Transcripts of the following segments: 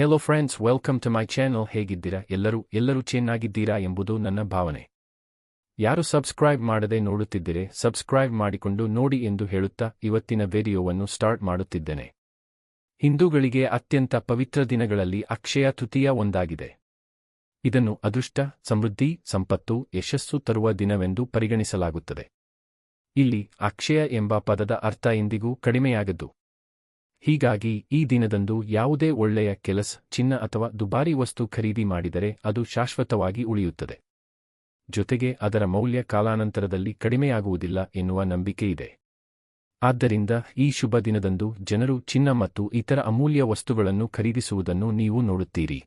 Hello friends welcome to my channel ಹೇಗಿದ್ದೀರಾ? ಎಲ್ಲರೂ ಎಲ್ಲರೂ ಚೆನ್ನಾಗಿದ್ದೀರಾ ಎಂಬುದು ನನ್ನ ಭಾವನೆ. ಯಾರು ಸಬ್ಸ್ಕ್ರೈಬ್ ಮಾಡದೆ ನೋಡುತ್ತಿದ್ದರೆ ಸಬ್ಸ್ಕ್ರೈಬ್ ಮಾಡಿಕೊಂಡು ನೋಡಿ ಎಂದು ಹೇಳುತ್ತಾ ಇವತ್ತಿನ ವಿಡಿಯೋವನ್ನು ಸ್ಟಾರ್ಟ್ ಮಾಡುತ್ತಿದ್ದೇನೆ. ಹಿಂದೂಗಳಿಗೆ ಅತ್ಯಂತ ಪವಿತ್ರ ದಿನಗಳಲ್ಲಿ ಅಕ್ಷಯ ತೃತೀಯ ಒಂದಾಗಿದೆ. ಇದನ್ನು ಅದೃಷ್ಟ, ಸಮೃದ್ಧಿ, ಸಂಪತ್ತು, ಯಶಸ್ಸು ತರುವ ದಿನವೆಂದು ಪರಿಗಣಿಸಲಾಗುತ್ತದೆ. ಇಲ್ಲಿ ಅಕ್ಷಯ ಎಂಬ ಪದದ ಅರ್ಥ ಎಂದಿಗೂ ಕಡಿಮೆಯಾಗದು ಹೀಗಾಗಿ ಈ ದಿನದಂದು ಯಾವುದೇ ಒಳ್ಳೆಯ ಕೆಲಸ, ಚಿನ್ನ ಅಥವಾ ದುಬಾರಿ ವಸ್ತು ಖರೀದಿ ಮಾಡಿದರೆ ಅದು ಶಾಶ್ವತವಾಗಿ ಉಳಿಯುತ್ತದೆ. ಜೊತೆಗೆ ಅದರ ಮೌಲ್ಯ ಕಾಲಾನಂತರದಲ್ಲಿ ಕಡಿಮೆಯಾಗುವುದಿಲ್ಲ ಎನ್ನುವ ನಂಬಿಕೆಯಿದೆ ಆದ್ದರಿಂದ ಈ ಶುಭ ದಿನದಂದು ಜನರು ಚಿನ್ನ ಮತ್ತು ಇತರ ಅಮೂಲ್ಯ ವಸ್ತುಗಳನ್ನು ಖರೀದಿಸುವುದನ್ನು ನೀವು ನೋಡುತ್ತೀರಿ.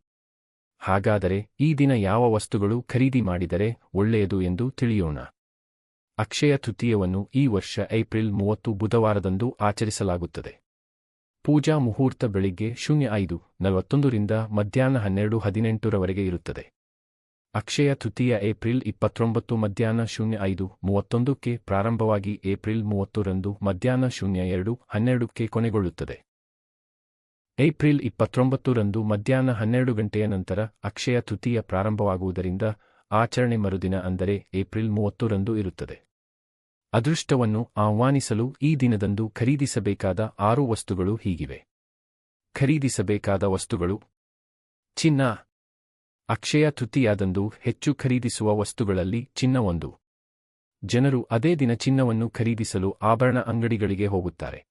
ಹಾಗಾದರೆ ಈ ದಿನ ಯಾವ ವಸ್ತುಗಳು ಖರೀದಿ ಮಾಡಿದರೆ ಒಳ್ಳೆಯದು ಎಂದು ತಿಳಿಯೋಣ. ಅಕ್ಷಯ ತೃತೀಯವನ್ನು ಈ ವರ್ಷ ಏಪ್ರಿಲ್ ಮೂವತ್ತು ಬುಧವಾರದಂದು ಆಚರಿಸಲಾಗುತ್ತದೆ. ಪೂಜಾ ಮುಹೂರ್ತ ಬೆಳಿಗ್ಗೆ ಶೂನ್ಯ ಐದು ನಲವತ್ತೊಂದರಿಂದ ಮಧ್ಯಾಹ್ನ ಹನ್ನೆರಡು ಹದಿನೆಂಟರವರೆಗೆ ಇರುತ್ತದೆ. ಅಕ್ಷಯ ತೃತೀಯ ಏಪ್ರಿಲ್ ಇಪ್ಪತ್ತೊಂಬತ್ತು ಮಧ್ಯಾಹ್ನ ಶೂನ್ಯ ಐದು ಮೂವತ್ತೊಂದಕ್ಕೆ ಪ್ರಾರಂಭವಾಗಿ ಏಪ್ರಿಲ್ ಮೂವತ್ತರಂದು ಮಧ್ಯಾಹ್ನ ಶೂನ್ಯ ಎರಡು ಹನ್ನೆರಡಕ್ಕೆ ಕೊನೆಗೊಳ್ಳುತ್ತದೆ. ಏಪ್ರಿಲ್ ಇಪ್ಪತ್ತೊಂಬತ್ತರಂದು ಮಧ್ಯಾಹ್ನ ಹನ್ನೆರಡು ಗಂಟೆಯ ನಂತರ ಅಕ್ಷಯ ತೃತೀಯ ಪ್ರಾರಂಭವಾಗುವುದರಿಂದ ಆಚರಣೆ ಮರುದಿನ ಅಂದರೆ ಏಪ್ರಿಲ್ ಮೂವತ್ತರಂದು ಇರುತ್ತದೆ. ಅದೃಷ್ಟವನ್ನು ಆಹ್ವಾನಿಸಲು ಈ ದಿನದಂದು ಖರೀದಿಸಬೇಕಾದ ಆರು ವಸ್ತುಗಳು ಹೀಗಿವೆ. ಖರೀದಿಸಬೇಕಾದ ವಸ್ತುಗಳು. ಚಿನ್ನ. ಅಕ್ಷಯ ತೃತಿಯಾದಂದು ಹೆಚ್ಚು ಖರೀದಿಸುವ ವಸ್ತುಗಳಲ್ಲಿ ಚಿನ್ನ ಒಂದು. ಜನರು ಅದೇ ದಿನ ಚಿನ್ನವನ್ನು ಖರೀದಿಸಲು ಆಭರಣ ಅಂಗಡಿಗಳಿಗೆ ಹೋಗುತ್ತಾರೆ.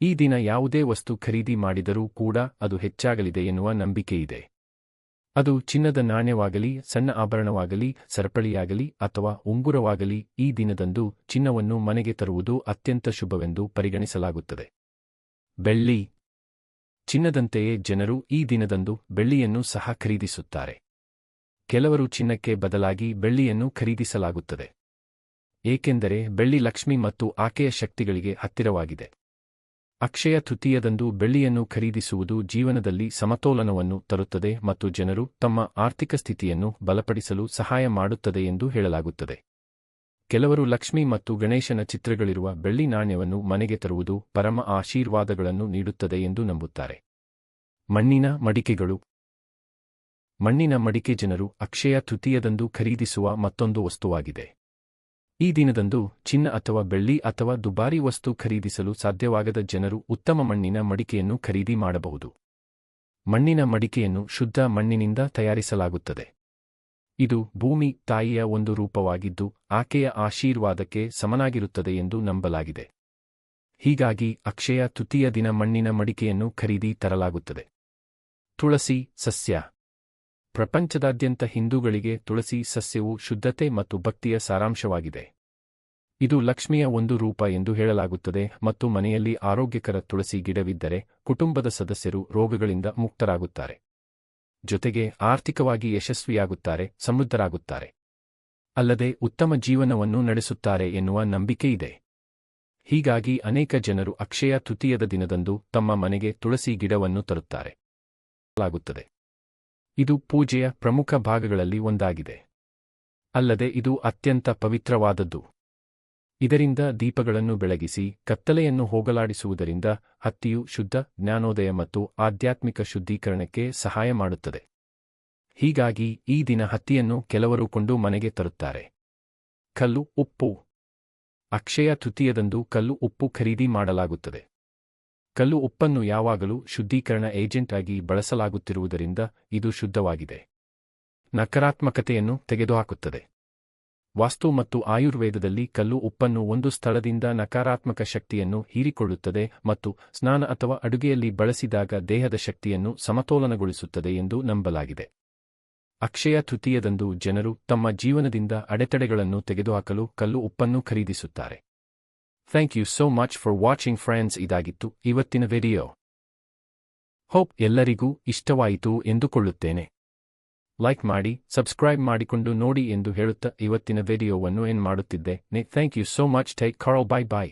ಈ ದಿನ ಯಾವುದೇ ವಸ್ತು ಖರೀದಿ ಮಾಡಿದರೂ ಕೂಡ ಅದು ಹೆಚ್ಚಾಗಲಿದೆ ಎನ್ನುವ ನಂಬಿಕೆಯಿದೆ. ಅದು ಚಿನ್ನದ ನಾಣ್ಯವಾಗಲಿ, ಸಣ್ಣ ಆಭರಣವಾಗಲಿ, ಸರಪಳಿಯಾಗಲಿ ಅಥವಾ ಉಂಗುರವಾಗಲಿ ಈ ದಿನದಂದು ಚಿನ್ನವನ್ನು ಮನೆಗೆ ತರುವುದು ಅತ್ಯಂತ ಶುಭವೆಂದು ಪರಿಗಣಿಸಲಾಗುತ್ತದೆ. ಬೆಳ್ಳಿ. ಚಿನ್ನದಂತೆಯೇ ಜನರು ಈ ದಿನದಂದು ಬೆಳ್ಳಿಯನ್ನು ಸಹ ಖರೀದಿಸುತ್ತಾರೆ. ಕೆಲವರು ಚಿನ್ನಕ್ಕೆ ಬದಲಾಗಿ ಬೆಳ್ಳಿಯನ್ನು ಖರೀದಿಸಲಾಗುತ್ತದೆ. ಏಕೆಂದರೆ ಬೆಳ್ಳಿ ಲಕ್ಷ್ಮಿ ಮತ್ತು ಆಕೆಯ ಶಕ್ತಿಗಳಿಗೆ ಹತ್ತಿರವಾಗಿದೆ. ಅಕ್ಷಯ ತೃತೀಯದಂದು ಬೆಳ್ಳಿಯನ್ನು ಖರೀದಿಸುವುದು ಜೀವನದಲ್ಲಿ ಸಮತೋಲನವನ್ನು ತರುತ್ತದೆ ಮತ್ತು ಜನರು ತಮ್ಮ ಆರ್ಥಿಕ ಸ್ಥಿತಿಯನ್ನು ಬಲಪಡಿಸಲು ಸಹಾಯ ಮಾಡುತ್ತದೆ ಎಂದು ಹೇಳಲಾಗುತ್ತದೆ. ಕೆಲವರು ಲಕ್ಷ್ಮಿ ಮತ್ತು ಗಣೇಶನ ಚಿತ್ರಗಳಿರುವ ಬೆಳ್ಳಿ ನಾಣ್ಯವನ್ನು ಮನೆಗೆ ತರುವುದು ಪರಮ ಆಶೀರ್ವಾದಗಳನ್ನು ನೀಡುತ್ತದೆ ಎಂದು ನಂಬುತ್ತಾರೆ. ಮಣ್ಣಿನ ಮಡಿಕೆಗಳು. ಮಣ್ಣಿನ ಮಡಿಕೆ ಜನರು ಅಕ್ಷಯ ತೃತೀಯದಂದು ಖರೀದಿಸುವ ಮತ್ತೊಂದು ವಸ್ತುವಾಗಿದೆ. ಈ ದಿನದಂದು ಚಿನ್ನ ಅಥವಾ ಬೆಳ್ಳಿ ಅಥವಾ ದುಬಾರಿ ವಸ್ತು ಖರೀದಿಸಲು ಸಾಧ್ಯವಾಗದ ಜನರು ಉತ್ತಮ ಮಣ್ಣಿನ ಮಡಿಕೆಯನ್ನು ಖರೀದಿ ಮಾಡಬಹುದು. ಮಣ್ಣಿನ ಮಡಿಕೆಯನ್ನು ಶುದ್ಧ ಮಣ್ಣಿನಿಂದ ತಯಾರಿಸಲಾಗುತ್ತದೆ. ಇದು ಭೂಮಿ, ತಾಯಿಯ ಒಂದು ರೂಪವಾಗಿದ್ದು, ಆಕೆಯ ಆಶೀರ್ವಾದಕ್ಕೆ ಸಮನಾಗಿರುತ್ತದೆ ಎಂದು ನಂಬಲಾಗಿದೆ. ಹೀಗಾಗಿ ಅಕ್ಷಯ ತೃತೀಯ ದಿನ ಮಣ್ಣಿನ ಮಡಿಕೆಯನ್ನು ಖರೀದಿ ತರಲಾಗುತ್ತದೆ. ತುಳಸಿ, ಸಸ್ಯ. ಪ್ರಪಂಚದಾದ್ಯಂತ ಹಿಂದೂಗಳಿಗೆ ತುಳಸಿ ಸಸ್ಯವು ಶುದ್ಧತೆ ಮತ್ತು ಭಕ್ತಿಯ ಸಾರಾಂಶವಾಗಿದೆ. ಇದು ಲಕ್ಷ್ಮಿಯ ಒಂದು ರೂಪ ಎಂದು ಹೇಳಲಾಗುತ್ತದೆ ಮತ್ತು ಮನೆಯಲ್ಲಿ ಆರೋಗ್ಯಕರ ತುಳಸಿ ಗಿಡವಿದ್ದರೆ ಕುಟುಂಬದ ಸದಸ್ಯರು ರೋಗಗಳಿಂದ ಮುಕ್ತರಾಗುತ್ತಾರೆ. ಜೊತೆಗೆ ಆರ್ಥಿಕವಾಗಿ ಯಶಸ್ವಿಯಾಗುತ್ತಾರೆ, ಸಮೃದ್ಧರಾಗುತ್ತಾರೆ. ಅಲ್ಲದೆ ಉತ್ತಮ ಜೀವನವನ್ನು ನಡೆಸುತ್ತಾರೆ ಎನ್ನುವ ನಂಬಿಕೆಯಿದೆ. ಹೀಗಾಗಿ ಅನೇಕ ಜನರು ಅಕ್ಷಯ ತೃತೀಯದ ದಿನದಂದು ತಮ್ಮ ಮನೆಗೆ ತುಳಸಿ ಗಿಡವನ್ನು ತರುತ್ತಾರೆ. ಇದು ಪೂಜೆಯ ಪ್ರಮುಖ ಭಾಗಗಳಲ್ಲಿ ಒಂದಾಗಿದೆ. ಅಲ್ಲದೆ ಇದು ಅತ್ಯಂತ ಪವಿತ್ರವಾದದ್ದು. ಇದರಿಂದ ದೀಪಗಳನ್ನು ಬೆಳಗಿಸಿ, ಕತ್ತಲೆಯನ್ನು ಹೋಗಲಾಡಿಸುವುದರಿಂದ ಹತ್ತಿಯು ಶುದ್ಧ ಜ್ಞಾನೋದಯ ಮತ್ತು ಆಧ್ಯಾತ್ಮಿಕ ಶುದ್ಧೀಕರಣಕ್ಕೆ ಸಹಾಯ ಮಾಡುತ್ತದೆ. ಹೀಗಾಗಿ ಈ ದಿನ ಹತ್ತಿಯನ್ನು ಕೆಲವರು ಕೊಂಡು ಮನೆಗೆ ತರುತ್ತಾರೆ. ಕಲ್ಲು ಉಪ್ಪು. ಅಕ್ಷಯ ತೃತೀಯದಂದು ಕಲ್ಲು ಉಪ್ಪು ಖರೀದಿ ಮಾಡಲಾಗುತ್ತದೆ. ಕಲ್ಲು ಉಪ್ಪನ್ನು ಯಾವಾಗಲೂ ಶುದ್ಧೀಕರಣ ಏಜೆಂಟ್ ಆಗಿ ಬಳಸಲಾಗುತ್ತಿರುವುದರಿಂದ ಇದು ಶುದ್ಧವಾಗಿದೆ. ನಕಾರಾತ್ಮಕತೆಯನ್ನು ತೆಗೆದುಹಾಕುತ್ತದೆ. ವಾಸ್ತು ಮತ್ತು ಆಯುರ್ವೇದದಲ್ಲಿ ಕಲ್ಲು ಉಪ್ಪನ್ನು ಒಂದು ಸ್ಥಳದಿಂದ ನಕಾರಾತ್ಮಕ ಶಕ್ತಿಯನ್ನು ಹೀರಿಕೊಳ್ಳುತ್ತದೆ ಮತ್ತು ಸ್ನಾನ ಅಥವಾ ಅಡುಗೆಯಲ್ಲಿ ಬಳಸಿದಾಗ ದೇಹದ ಶಕ್ತಿಯನ್ನು ಸಮತೋಲನಗೊಳಿಸುತ್ತದೆ ಎಂದು ನಂಬಲಾಗಿದೆ. ಅಕ್ಷಯ ತೃತೀಯದಂದು ಜನರು ತಮ್ಮ ಜೀವನದಿಂದ ಅಡೆತಡೆಗಳನ್ನು ತೆಗೆದುಹಾಕಲು ಕಲ್ಲು ಉಪ್ಪನ್ನು ಖರೀದಿಸುತ್ತಾರೆ. thank you so much for watching friends ಇದಾಗಿತ್ತು ಇವತ್ತಿನ ವಿಡಿಯೋ ಹೋಪ್ ಎಲ್ಲರಿಗೂ ಇಷ್ಟವಾಯಿತು ಎಂದುಕೊಳ್ಳುತ್ತೇನೆ ಲೈಕ್ ಮಾಡಿ ಸಬ್ಸ್ಕ್ರೈಬ್ ಮಾಡಿಕೊಂಡು ನೋಡಿ ಎಂದು ಹೇಳುತ್ತಾ ಇವತ್ತಿನ ವಿಡಿಯೋವನ್ನು ಏನ್ ಮಾಡುತ್ತಿದ್ದೆ thank you so much take care bye bye